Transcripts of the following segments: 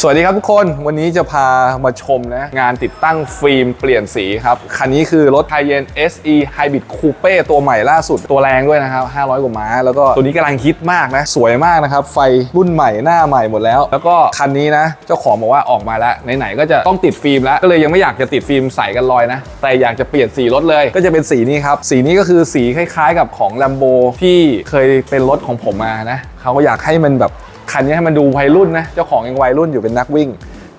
สวัสดีครับทุกคนวันนี้จะพามาชมนะ งานติดตั้งฟิล์มเปลี่ยนสีครับ คันนี้คือรถไทเยน SE Hybrid Coupe ตัวใหม่ล่าสุดตัวแรงด้วยนะครับ 500 กว่าม้า แล้วก็ตัวนี้กำลังฮิตมากนะ สวยมากนะครับ ไฟรุ่นใหม่หน้าใหม่หมดแล้ว แล้วก็คันนี้นะ เจ้าของบอกว่าออกมาแล้ว ไหนๆก็จะต้องติดฟิล์มแล้ว ก็เลยยังไม่อยากจะติดฟิล์มใส่กันลอยนะ แต่อยากจะเปลี่ยนสีรถเลย ก็จะเป็นสีนี้ครับสีนี้ก็คือสีคล้าย ๆ กับของ Lambo ที่เคยเป็นรถของผมมานะเขาก็อยากให้มันแบบ คันนี้ให้มันดูวัยรุ่นนะ เจ้าของยังวัยรุ่นอยู่เป็นนักวิ่ง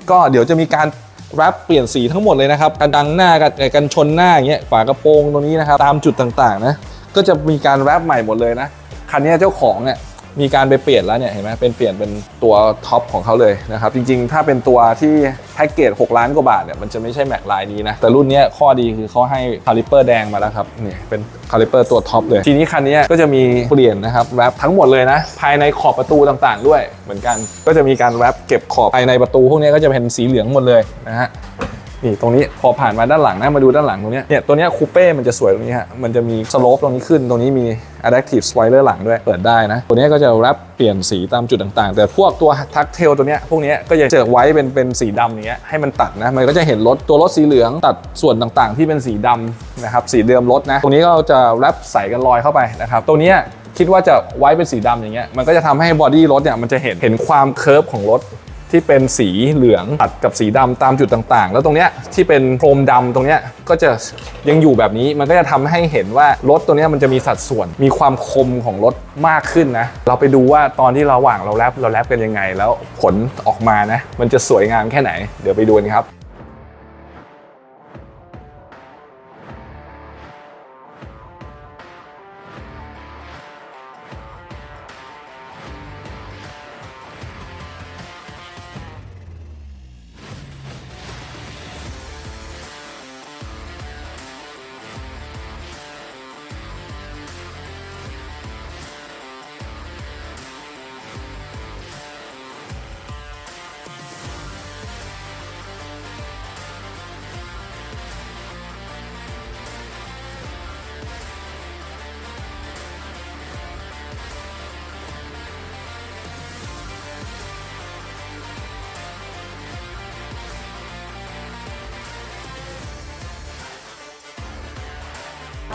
ก็เดี๋ยวจะมีการแรปเปลี่ยนสีทั้งหมดเลยนะครับกันดังหน้ากันกันชนหน้าอย่างเงี้ยฝากระโปรงตรงนี้นะครับตามจุดต่างๆนะก็จะมีการแรปใหม่หมดเลยนะคันนี้เจ้าของเนี่ย มีการไปเปลี่ยนแล้วเนี่ยเห็นไหมเป็นเปลี่ยนเป็นตัวท็อปของเขาเลยนะครับจริงๆ ถ้าเป็นตัวที่แพ็กเกจ 6 ล้านกว่าบาทเนี่ยมันจะไม่ใช่แม็กไลายนี้นะ แต่รุ่นนี้ข้อดีคือเขาให้คาลิเปอร์แดงมาแล้วครับนี่เป็นคาลิเปอร์ตัวท็อปเลย ทีนี้คันนี้ก็จะมีเปลี่ยนนะครับแรปทั้งหมดเลยนะ ภายในขอบประตูต่างๆ ด้วยเหมือนกัน ก็จะมีการแรปเก็บขอบภายในประตูพวกนี้ก็จะเป็นสีเหลืองหมดเลยนะฮะ นี่ตรงนี้พอผ่านมาด้านหลังนะมาดูด้านหลังตรงนี้เนี่ยตัวนี้คูเป้มันจะสวยตรงนี้ฮะมันจะมีสโลปตรงนี้ขึ้นตรงนี้มี adaptive spoiler หลังด้วยเปิดได้นะ ตัวนี้ก็จะแรปเปลี่ยนสีตามจุดต่างๆ แต่พวกตัวทักเทลตัวนี้พวกนี้ก็จะเจอไว้เป็นเป็นสีดำอย่างเงี้ยให้มันตัดนะมันก็จะเห็นรถตัวรถสีเหลืองตัดส่วนต่างๆ ที่เป็นสีดำนะครับสีเดิมรถนะตรงนี้ก็จะแรปใส่กันลอยเข้าไปนะครับตัวนี้คิดว่าจะไว้เป็นสีดำอย่างเงี้ยมันก็จะทำให้บอดี้รถเนี่ยมันจะเห็นเห็นความเคิร์ฟของรถ ที่เป็นสีเหลืองตัดกับสีดำตามจุดต่างๆ แล้วตรงเนี้ยที่เป็นโครมดำตรงเนี้ยก็จะยังอยู่แบบนี้มันก็จะทำให้เห็นว่ารถตัวเนี้ยมันจะมีสัดส่วนมีความคมของรถมากขึ้นนะ เราไปดูว่าตอนที่เราหว่างเราแรปเราแรปกันยังไง แล้วผลออกมานะ มันจะสวยงามแค่ไหน เดี๋ยวไปดูกันครับ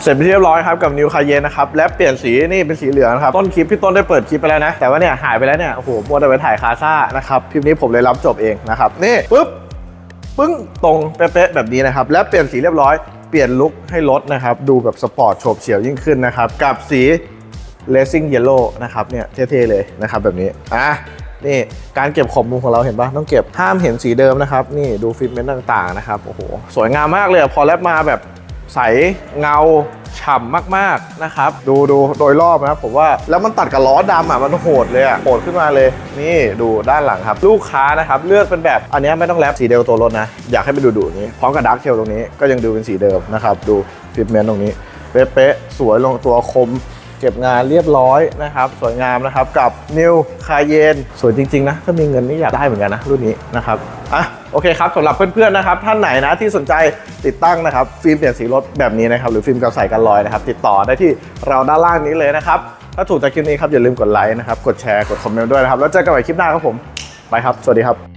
เสร็จไปเรียบร้อยครับกับนิวคาเยนนะครับและเปลี่ยนสีนี่เป็นสีเหลืองครับต้นคลิปพี่ต้นได้เปิดคลิปไปแล้วนะ แต่ว่าเนี่ยหายไปแล้วเนี่ยโอ้โหมัวแต่ไปถ่ายคาซ่านะครับคลิปนี้ผมเลยรับจบเองนะครับนี่ปุ๊บปึ้งตรงเป๊ะๆแบบนี้นะครับและเปลี่ยนสีเรียบร้อยเปลี่ยนลุคให้รถนะครับดูแบบสปอร์ตโฉบเฉี่ยวยิ่งขึ้นนะครับกับสี Racing Yellow นะครับเนี่ยเท่ๆเลยนะครับแบบนี้อะนี่การเก็บขอบมุมของเราเห็นปะต้องเก็บห้ามเห็นสีเดิมนะครับนี่ดูฟิตเมนต์ต่างๆนะครับโอ้โหสวยงามมากเลยพอแลบมาแบบ ใสเงาฉ่ำมากๆนะครับ ดูดูโดยรอบนะครับผมว่าแล้วมันตัดกับล้อดำอะมันโหดเลยอะโหดขึ้นมาเลย นี่ดูด้านหลังครับ ลูกค้านะครับ เลือกเป็นแบบอันนี้ไม่ต้องแรปสีเดียวตัวรถนะ อยากให้ไปดูดูนี้พร้อมกับดาร์กเทลตรงนี้ก็ยังดูเป็นสีเดิมนะครับดูฟิตเมนต์ตรงนี้เป๊ะๆสวยลงตัวคมเก็บงานเรียบร้อยนะครับ สวยงามนะครับกับ New c a y e n สวยจริง ๆ นะ ถ้ามีเงินนี่อยากได้เหมือนกันนะรุ่นนี้นะครับอะ โอเคครับสำหรับเพื่อนๆนะครับท่านไหนนะที่สนใจติดตั้งนะครับฟิล์มเปลี่ยนสีรถแบบนี้นะครับหรือฟิล์มกาวใสกันรอยนะครับติดต่อได้ที่เราด้านล่างนี้เลยนะครับถ้าถูกใจคลิปนี้ครับอย่าลืมกดไลค์นะครับกดแชร์กดคอมเมนต์ด้วยนะครับแล้วเจอกันใหม่คลิปหน้าครับผมไปครับ สวัสดีครับ